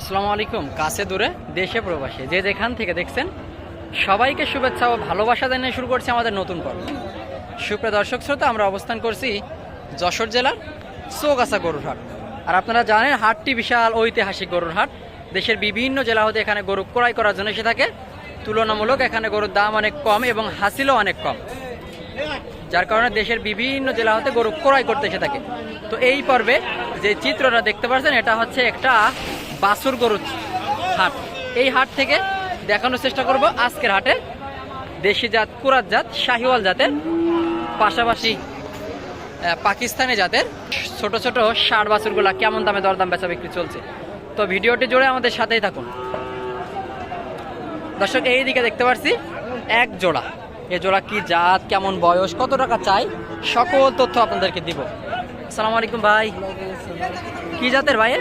আসসালামু আলাইকুম, কাছে দূরে, দেশে প্রবাসে। যে যেখান থেকে দেখছেন, সবাইকে শুভেচ্ছা ও ভালোবাসা জানিয়ে শুরু করছি আমাদের নতুন পর্ব। সুপ্রিয় দর্শক শ্রোতা, আমরা অবস্থান করছি যশোর জেলার চৌগাছা গরুর হাট আর আপনারা জানেন, হাটটি বিশাল ঐতিহাসিক গরুর হাট দেশের বিভিন্ন জেলা হতে এখানে গরু ক্রয় করার জন্য এসে থাকে। তুলনামূলক এখানে গরুর দাম অনেক কম এবং হাসিলও অনেক কম। যার কারণে দেশের বিভিন্ন জেলা হতে গরু ক্রয় করতে এসে থাকে। তো এই পর্বে যে চিত্রটা দেখতে পাচ্ছেন, এটা হচ্ছে একটা বাসুর গরুর হাট। এই হাট থেকে দেখানোর চেষ্টা করব আজকের হাটে। দেশি জাত, কুরাত জাত, শাহিওয়াল জাতের, পাশাপাশি পাকিস্তানি জাতের ছোট ছোট ষাট বাছুরগুলা কেমন দামে দরদাম বেচা বিক্রি চলছে। তো ভিডিওটি জুড়ে আমাদের সাথেই থাকুন। দর্শক, এই দিকে দেখতে পাচ্ছি এক জোড়া। এ জোড়া কি জাত, কেমন বয়স, কত টাকা চাই, সকল তথ্য আপনাদেরকে দিব। আসসালামু আলাইকুম ভাই। কি জাতের ভাই?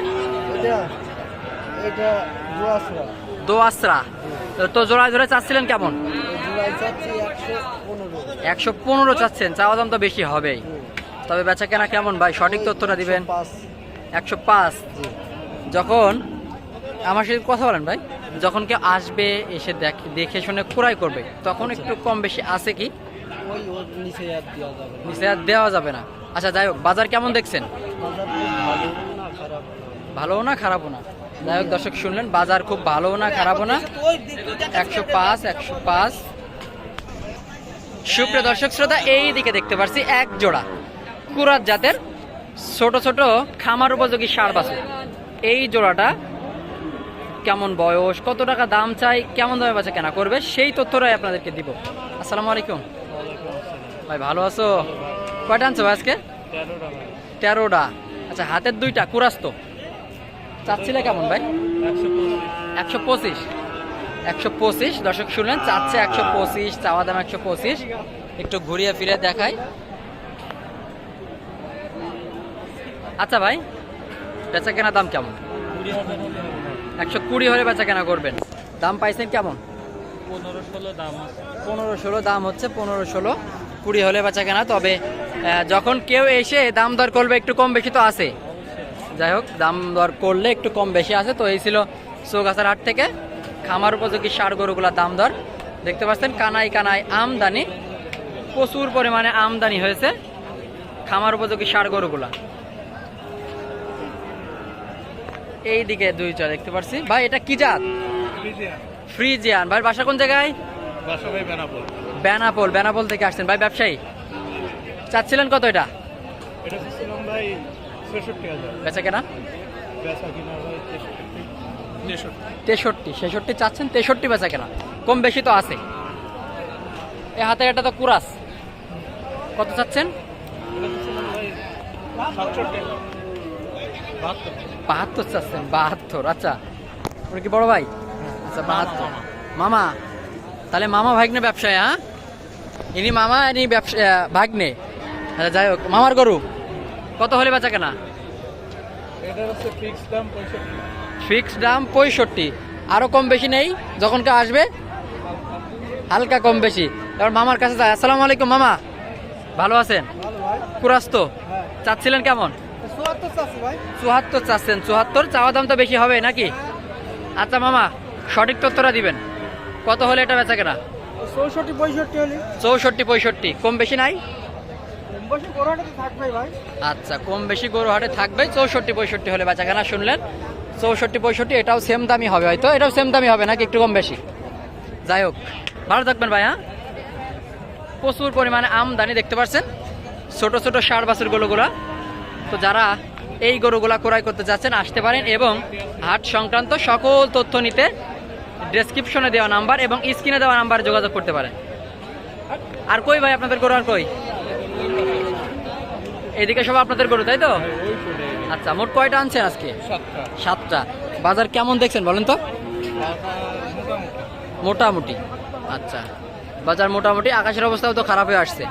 এটা দোয়াসরা। তো- জোড়া জোড়া চাচ্ছিলেন কেমন? একশো পনেরো। চাচ্ছেন চাওয়া দাম তো বেশি হবেই। তবে বেচা কেনা কেমন ভাই? সঠিক তথ্যটা দিবেন। একশো পাঁচ। যখন আমার সাথে কথা বলেন ভাই যখন কেউ আসবে এসে দেখে দেখে শুনে ক্রয় করবে তখন একটু কম বেশি আছে কি? নিচে আর দেওয়া যাবে না। আচ্ছা যাই হোক বাজার কেমন দেখছেন? ভালো না খারাপও না। যাই দর্শক শুনলেন, বাজার খুব ভালোও না, খারাপও না। একশো পাঁচ একশো পাঁচ। সুপ্রিয় দর্শক, শ্রোতা, এই দিকে দেখতে পাচ্ছি এক জোড়া। কুরাত জাতের ছোট ছোট খামার উপযোগী সার বাছুর। এই জোড়াটা কেমন বয়স, কত টাকা দাম চাই, কেমন দামে বাচ্চা কেনা করবে, সেই তথ্যটাই আপনাদেরকে দিব। আসসালামু আলাইকুম। ভাই, ভালো আছো? কয়টা আনছো আজকে? তেরোটা। আচ্ছা হাতের দুইটা কুরাস তো চাচ্ছিলে কেমন ভাই? একশো পঁচিশ। একশো পঁচিশ? দর্শক শুনলেন চাচ্ছে একশো পঁচিশ চাওয়া দাম একশো পঁচিশ। একটু ঘুরিয়ে ফিরে দেখাই। আচ্ছা ভাই বেচা কেনা দাম কেমন? একশো কুড়ি হলে বেচা কেনা করবেন। দাম পাইছেন কেমন? পনেরো ষোলো দাম পনেরো ষোলো দাম হচ্ছে পনেরো ষোলো কুড়ি হলে বেচা কেনা তবে যখন কেউ এসে দাম দর করবে একটু কম বেশি তো আছে। যাই হোক দাম দর করলে একটু কম বেশি আছে। তো এই ছিল চৌগাছার হাট থেকে। খামার উপযোগী সার গরুগুলার দাম দর। দেখতে পাচ্ছেন কানাই কানাই আমদানি। প্রচুর পরিমাণে আমদানি হয়েছে খামার উপযোগী সার গরুগুলা। এই দিকে দুই চা দেখতে পাচ্ছি ভাই এটা কি জাত? ফ্রিজিয়ান। ভাই বাসা কোন জায়গায়? বেনাপোল। বেনাপোল থেকে আসছেন। ভাই ব্যবসায়ী? চাচ্ছিলেন কত এটা? এটা ভাই ছেষট্টি হাজার। বেচা কেনা? বেচা কিনা ভাই তেষট্টি। ছেষট্টি চাচ্ছেন তেষট্টি বেচা কেনা। কম বেশি তো আছে। এ হাতে এটা তো কুরাস। কত চাচ্ছেন? বাহাত্তর। বাহাত্তর চাচ্ছেন বাহাত্তর। আচ্ছা ওটা কি বড় ভাই? আচ্ছা বাহাত্তর। মামা তাহলে মামা ভাগ্নে ব্যবসায় হ্যাঁ? ইনি মামা ইনি ব্যবসা ভাগ্নে। আচ্ছা যাই হোক মামার গরু। কত হলে বেচা কেনা? ফিক্স দাম পঁয়ষট্টি। আরও কম বেশি নেই যখন কেউ আসবে হালকা কম বেশি। এবার মামার কাছে যায় আসসালামু আলাইকুম মামা। ভালো আছেন? ভালো ভাই। কুরাস তো হ্যাঁ। চাচ্ছিলেন কেমন? চুয়াত্তর চাচ্ছেন। চুয়াত্তর চাওয়া দাম তো বেশি হবে নাকি? আচ্ছা মামা সঠিক তথ্যটা দিবেন। কত হলে এটা বেচা কেনা? চৌষট্টি পঁয়ষট্টি চৌষট্টি পঁয়ষট্টি। কম বেশি নাই? আচ্ছা কম বেশি গরু হাটে থাকবে, চৌষট্টি পঁয়ষট্টি হলে বেচা কেনা শুনলেন। চৌষট্টি পঁয়ষট্টি, এটাও সেম দামই হবে হয়তো, এটাও সেম দামই হবে নাকি একটু কম বেশি? যাই হোক, ভালো থাকবেন ভাই হ্যাঁ প্রচুর পরিমাণে আমদানি দেখতে পাচ্ছেন, ছোট ছোট ষাট বাছুর গরুগুলা। তো যারা এই গরুগুলা ক্রয় করতে যাচ্ছেন, আসতে পারেন এবং হাট সংক্রান্ত সকল তথ্য নিতে ডেসক্রিপশনে দেওয়া নাম্বার এবং স্ক্রিনে দেওয়া নাম্বারে যোগাযোগ করতে পারেন। আর কই ভাই আপনাদের গরু আর কই? এদিকে সব আপনাদের গরু তাই তো? আচ্ছা মোট কয়টা আনছেন আজকে? সাতটা। বাজার কেমন দেখছেন বলেন তো? মোটামুটি। আচ্ছা বাজার মোটামুটি আকাশের অবস্থাও তো খারাপ হয়ে আসছে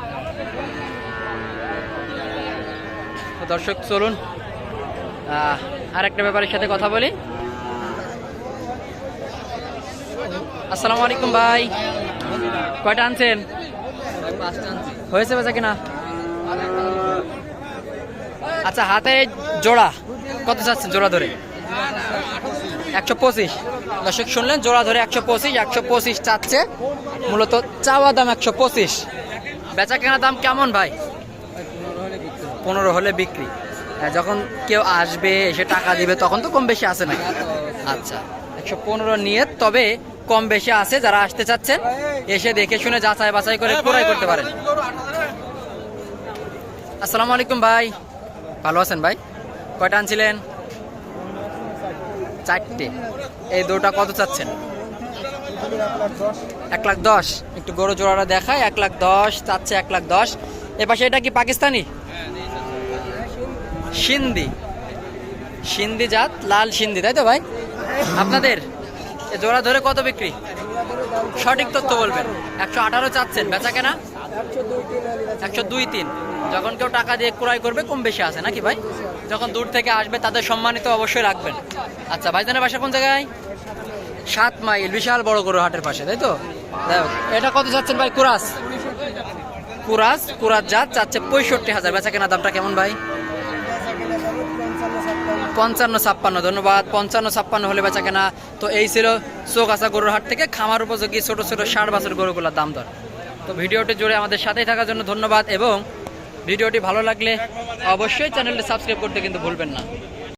দর্শক চলুন আহ, আরেকটা ব্যাপারের সাথে কথা বলি। আসসালামু আলাইকুম ভাই। কয়টা আনছেন? হয়েছে বেচা কিনা? আচ্ছা হাতে জোড়া কত চাচ্ছেন জোড়া ধরে? একশো পঁচিশ। দর্শক শুনলেন জোড়া ধরে একশো পঁচিশ একশো পঁচিশ চাচ্ছে। মূলত চাওয়া দাম একশো পঁচিশ। বেচা কেনার দাম কেমন ভাই? পনেরো হলে বিক্রি। হ্যাঁ, যখন কেউ আসবে এসে টাকা দিবে তখন তো কম বেশি আসে না। আচ্ছা একশো পনেরো নিয়ে তবে কম বেশি আছে যারা আসতে চাচ্ছেন এসে দেখে শুনে যাচাই বাছাই করে ক্রয় করতে পারেন। আসসালামু আলাইকুম ভাই। ভালো আছেন ভাই? কয়টা আনছিলেন? চারটে। এই দুটা কত চাচ্ছেন? এক লাখ দশ। একটু গরু জোড়াটা দেখায় এক লাখ দশ, চাচ্ছে এক লাখ দশ। এ পাশে এটা কি পাকিস্তানি? সিন্ধি। সিন্ধি জাত, লাল সিন্ধি, তাই তো ভাই? আপনাদের? জোড়া ধরে কত বিক্রি? সঠিক তথ্য বলবেন। একশো আঠারো চাচ্ছেন, বেচা কেনা? একশো দুই তিন যখন কেউ টাকা দিয়ে ক্রয় করবে, কম বেশি আছে, নাকি ভাই? যখন দূর থেকে আসবে, তাদের সম্মানিত অবশ্যই রাখবেন। আচ্ছা ভাইজানের বাসা কোন জায়গায়? সাত মাইল, বিশাল বড় গরু হাটের পাশে, তাই তো? এটা কত চাচ্ছেন ভাই? কুরাস। কুরাস কুরাস জাত চাচ্ছে পঁয়ষট্টি হাজার। বেচা কেনা দামটা কেমন ভাই? পঞ্চান্ন ছাপ্পান্ন, ধন্যবাদ। পঞ্চান্ন ছাপ্পান্ন হলে বেচা কেনা। তো এই ছিল চোখ আসা গরুর হাট থেকে খামার উপযোগী ছোট ছোট ষাট বছর গরুগুলোর দাম দর। তো ভিডিওটি জুড়ে আমাদের সাথেই থাকার জন্য ধন্যবাদ এবং ভিডিওটি ভালো লাগলে অবশ্যই চ্যানেলটি সাবস্ক্রাইব করতে কিন্তু ভুলবেন না।